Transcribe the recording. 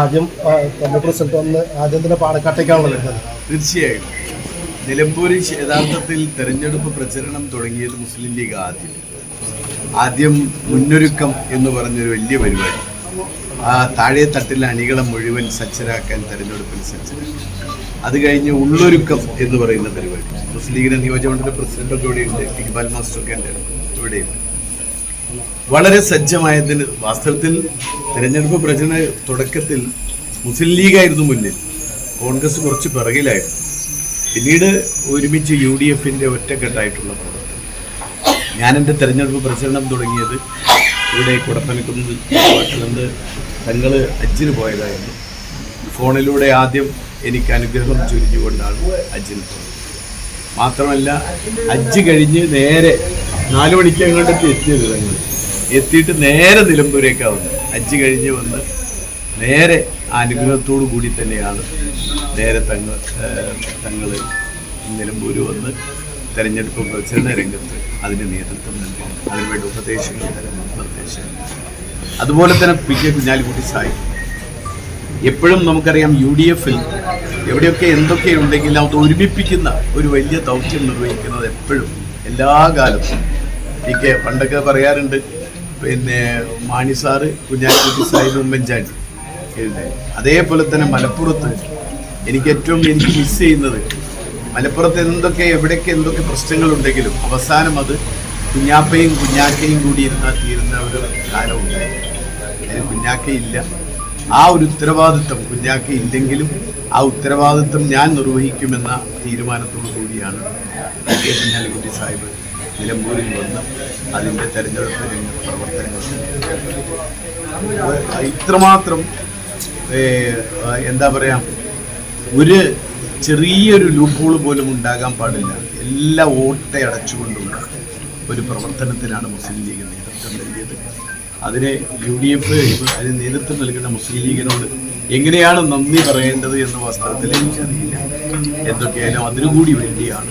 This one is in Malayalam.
ആദ്യം റിസൾട്ട് വന്ന് ആദ്യം തന്നെ പാലക്കാട്ടേക്കാണല്ലോ തീർച്ചയായും. നിലമ്പൂരിൽ യഥാർത്ഥത്തിൽ തെരഞ്ഞെടുപ്പ് പ്രചരണം തുടങ്ങിയത് മുസ്ലിം ലീഗ് ആദ്യം. ആദ്യം മുന്നൊരുക്കം എന്ന് പറഞ്ഞൊരു വലിയ പരിപാടി. ആ താഴെ തട്ടിലെ അണികളെ മുഴുവൻ സജ്ജരാക്കാൻ തെരഞ്ഞെടുപ്പിൽ സജ്ജരാക്കി. അത് കഴിഞ്ഞ് ഉള്ളൊരുക്കം എന്ന് പറയുന്ന പരിപാടി. മുസ്ലിം ലീഗിന്റെ നിയോജകമണ്ഡല പ്രസിഡന്റൊക്കെ ഇവിടെയുണ്ട് ഇക്ബാൽ മാസ്റ്ററൊക്കെ എന്റെ ഇവിടെയുണ്ട്. വളരെ സജ്ജമായതിന് വാസ്തവത്തിൽ തെരഞ്ഞെടുപ്പ് പ്രചരണ തുടക്കത്തിൽ മുസ്ലിം ലീഗായിരുന്നു മുന്നിൽ. കോൺഗ്രസ് കുറച്ച് പിറകിലായിരുന്നു. പിന്നീട് ഒരുമിച്ച് യു ഡി എഫിന്റെ ഒറ്റക്കെട്ടായിട്ടുള്ള പ്രവർത്തനം. ഞാൻ എന്റെ തെരഞ്ഞെടുപ്പ് പ്രചരണം തുടങ്ങിയത് ഇവിടെ കുടപ്പനക്കുന്ന് വാട്ടിലുണ്ട് തങ്ങൾ ഹജ്ജിന് പോയതായിരുന്നു. ഫോണിലൂടെ ആദ്യം എനിക്ക് അനുഗ്രഹം ചുരിഞ്ഞുകൊണ്ടാണ് അജ്ജിന് പോയത്. മാത്രമല്ല അജ്ജ് കഴിഞ്ഞ് നേരെ നാല് മണിക്ക് അങ്ങോട്ടൊക്കെ എത്തിയത് എത്തിയിട്ട് നേരെ നിലമ്പൂരേക്കാണ് വന്നത് ഹജ്ജ് കഴിഞ്ഞ് വന്ന് നേരെ അനുഗ്രഹത്തോടു കൂടി തന്നെയാണ് നേരെ തങ്ങൾ തങ്ങൾ നിലമ്പൂര് വന്ന് തെരഞ്ഞെടുപ്പ് പ്രചരണ രംഗത്ത് അതിന് നേതൃത്വം നൽകി അതിനുവേണ്ട ഉപദേശങ്ങൾ തരുന്ന അതുപോലെ തന്നെ പി കെ കുഞ്ഞാലിക്കുട്ടി സാഹിബ് എപ്പോഴും നമുക്കറിയാം യു ഡി എഫിൽ എവിടെയൊക്കെ എന്തൊക്കെ ഉണ്ടെങ്കിലും അത് ഒരുമിപ്പിക്കുന്ന ഒരു വലിയ ദൗത്യം നിർവഹിക്കുന്നത് എപ്പോഴും എല്ലാ കാലത്തും പി കെ പണ്ടൊക്കെ പറയാറുണ്ട് പിന്നെ മാണി സാറ് കുഞ്ഞാലിക്കുട്ടി സാഹിബ് ഉമ്മൻചാണ്ടി. അതേപോലെ തന്നെ മലപ്പുറത്ത് എനിക്ക് ഏറ്റവും എനിക്ക് മിസ് ചെയ്യുന്നത് മലപ്പുറത്ത് എന്തൊക്കെ എവിടെയൊക്കെ എന്തൊക്കെ പ്രശ്നങ്ങളുണ്ടെങ്കിലും അവസാനം അത് കുഞ്ഞാപ്പയും കുഞ്ഞാക്കയും കൂടി ഇരുന്നാൽ തീരുന്ന ഒരു കാലമുണ്ടായിരുന്നു അതിന് കുഞ്ഞാക്കയില്ല ആ ഒരു ഉത്തരവാദിത്വം കുഞ്ഞാക്ക് ഇല്ലെങ്കിലും ആ ഉത്തരവാദിത്വം ഞാൻ നിർവഹിക്കുമെന്ന തീരുമാനത്തോടു കൂടിയാണ് കെ കുഞ്ഞാലിക്കുട്ടി സാഹിബ് നിലമ്പൂരിൽ വന്ന് അതിന്റെ തെരഞ്ഞെടുപ്പ് പ്രവർത്തനങ്ങൾ ഇത്രമാത്രം എന്താ പറയാ ഒരു ചെറിയൊരു ലൂപ്പോൾ പോലും ഉണ്ടാകാൻ പാടില്ല. എല്ലാ ഓട്ടയടച്ചുകൊണ്ടുള്ള ഒരു പ്രവർത്തനത്തിനാണ് മുസ്ലിം ലീഗ് നേതൃത്വം നൽകിയത്. അതിന് യു ഡി എഫ് അതിന് നേതൃത്വം നൽകുന്ന മുസ്ലിം ലീഗിനോട് എങ്ങനെയാണ് നന്ദി പറയേണ്ടത് എന്ന വാസ്തവത്തിൽ എനിക്കറിയില്ല എന്തൊക്കെയായാലും അതിനുകൂടി വേണ്ടിയാണ്